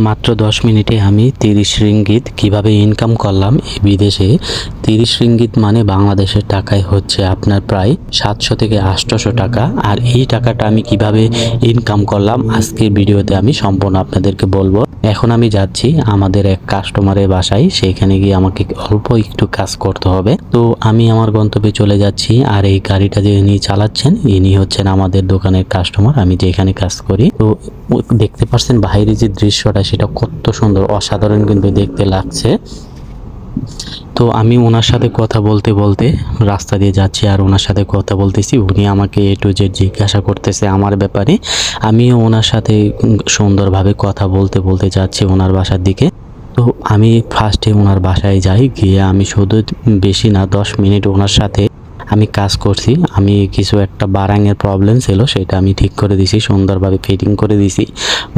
মাত্র দশ মিনিটে আমি তিরিশ রিঙ্গিত কীভাবে ইনকাম করলাম এই বিদেশে? তিরিশ রিঙ্গিত মানে বাংলাদেশের টাকায় হচ্ছে আপনার প্রায় সাতশো থেকে আটশোশো টাকা। আর এই টাকাটা আমি কীভাবে ইনকাম করলাম আজকের ভিডিওতে আমি সম্পূর্ণ আপনাদেরকে বলব। এখন আমি যাচ্ছি আমাদের এক কাস্টমারের বাসায়, সেখানে গিয়ে আমাকে অল্প একটু কাজ করতে হবে। তো আমি আমার গন্তব্যে চলে যাচ্ছি আর এই গাড়িটা যে ইনি চালাচ্ছেন, ইনি হচ্ছেন আমাদের দোকানের কাস্টমার আমি যেখানে কাজ করি। তো দেখতে পাচ্ছেন বাইরে যে দৃশ্যটা, সেটা কত সুন্দর, অসাধারণ কিন্তু দেখতে লাগছে। তো আমি ওনার সাথে কথা বলতে বলতে রাস্তা দিয়ে যাচ্ছি আর ওনার সাথে কথা বলতেছি। উনি আমাকে এ টু জেড জিজ্ঞাসা করতেছে আমার ব্যাপারে। আমিও ওনার সাথে সুন্দরভাবে কথা বলতে বলতে যাচ্ছি ওনার বাসার দিকে। তো আমি ফার্স্টে ওনার বাসায় যাই, গিয়ে আমি শুধু বেশি না, দশ মিনিট ওনার সাথে আমি কাজ করছি, আমি কিছু একটা বারাঙের প্রবলেম ছিল, সেটা আমি ঠিক করে দিছি, সুন্দরভাবে ফিটিং করে দিছি।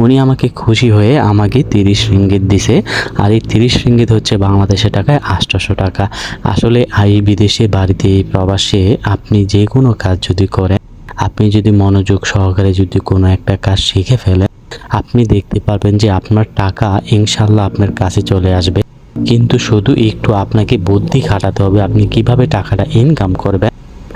উনি আমাকে খুশি হয়ে আমাকে তিরিশ রিঙ্গিত দিছে, আর এই তিরিশ রিঙ্গিত হচ্ছে বাংলাদেশের টাকায় আটশোশো টাকা। আসলে এই বিদেশে বাড়িতে প্রবাসে আপনি যে কোনো কাজ যদি করেন, আপনি যদি মনোযোগ সহকারে যদি কোনো একটা কাজ শিখে ফেলেন, আপনি দেখতে পারবেন যে আপনার টাকা ইনশাল্লাহ আপনার কাছে চলে আসবে। কিন্তু শুধু একটু আপনাকে বুদ্ধি খাটাতে হবে। আপনি কীভাবে টাকাটা ইনকাম করবেন?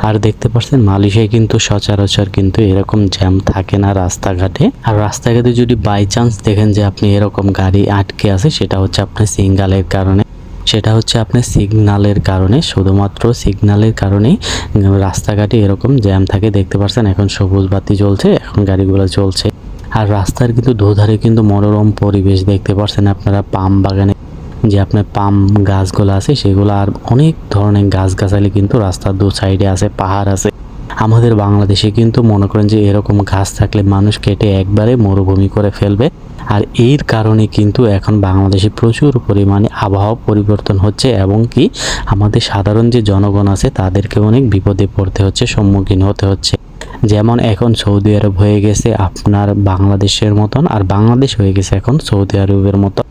আর দেখতে পাচ্ছেন, মালয়েশিয়ায় কিন্তু সচরাচর কিন্তু এরকম জ্যাম থাকে না রাস্তাঘাটে। আর রাস্তাঘাটে যদি বাই চান্স দেখেন যে আপনি এরকম গাড়ি আটকে আছে, সেটা হচ্ছে আপনার সিঙ্গালের কারণে। সেটা হচ্ছে আপনার সিগনালের কারণে। শুধুমাত্র সিগনালের কারণেই রাস্তাঘাটে এরকম জ্যাম থাকে। দেখতে পাচ্ছেন, এখন সবুজ বাতি চলছে এখন গাড়িগুলো চলছে আর রাস্তার কিন্তু দুধারে কিন্তু মনোরম পরিবেশ। দেখতে পাচ্ছেন, আপনারা পাম বাগানে যে আপনার পাম গাছগুলো আছে, সেগুলো আর অনেক ধরনের গাছগাছালি কিন্তু রাস্তার দু সাইডে আছে, পাহাড় আছে। আমাদের বাংলাদেশে কিন্তু মনে করেন যে এরকম গাছ থাকলে মানুষ কেটে একবারে মরুভূমি করে ফেলবে। আর এর কারণে কিন্তু এখন বাংলাদেশে প্রচুর পরিমাণে আবহাওয়া পরিবর্তন হচ্ছে এবং কি আমাদের সাধারণ যে জনগণ আছে, তাদেরকে অনেক বিপদে পড়তে হচ্ছে, সম্মুখীন হতে হচ্ছে। যেমন এখন সৌদি আরব হয়ে গেছে আপনার বাংলাদেশের মতন, আর বাংলাদেশ হয়ে গেছে এখন সৌদি আরবের মতো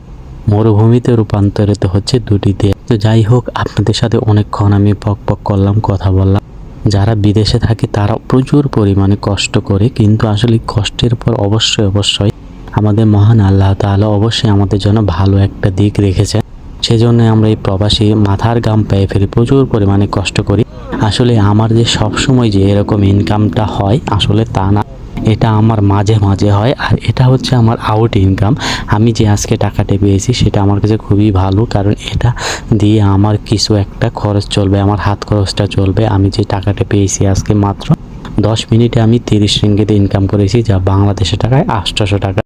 মরুভূমিতে রূপান্তরিত হচ্ছে দুটি দেশ। তো যাই হোক, আপনাদের সাথে অনেকক্ষণ আমি পক পক করলাম, কথা বললাম। যারা বিদেশে থাকে, তারা প্রচুর পরিমাণে কষ্ট করে, কিন্তু আসলে কষ্টের পর অবশ্যই অবশ্যই আমাদের মহান আল্লাহ তাআলা অবশ্যই আমাদের জন্য ভালো একটা দিক রেখেছেন। সেজন্য আমরা এই প্রবাসী মাথার গাম পেয়ে ফেলি, প্রচুর পরিমাণে কষ্ট করি। আসলে আমার যে সবসময় যে এরকম ইনকামটা হয়, আসলে তা না। এটা আমার মাঝে মাঝে হয় আর এটা হচ্ছে আমার আউট ইনকাম আমি যে আজকে টাকাটা পেয়েছি সেটা আমার কাছে খুবই ভালো, কারণ এটা দিয়ে আমার কিছু একটা খরচ চলবে, আমার হাত খরচটা চলবে। আমি যে টাকাটা পেয়েছি আজকে মাত্র দশ মিনিটে আমি তিরিশ রিঙ্গিতে ইনকাম করেছি, যা বাংলাদেশের টাকায় আটশোশো টাকা।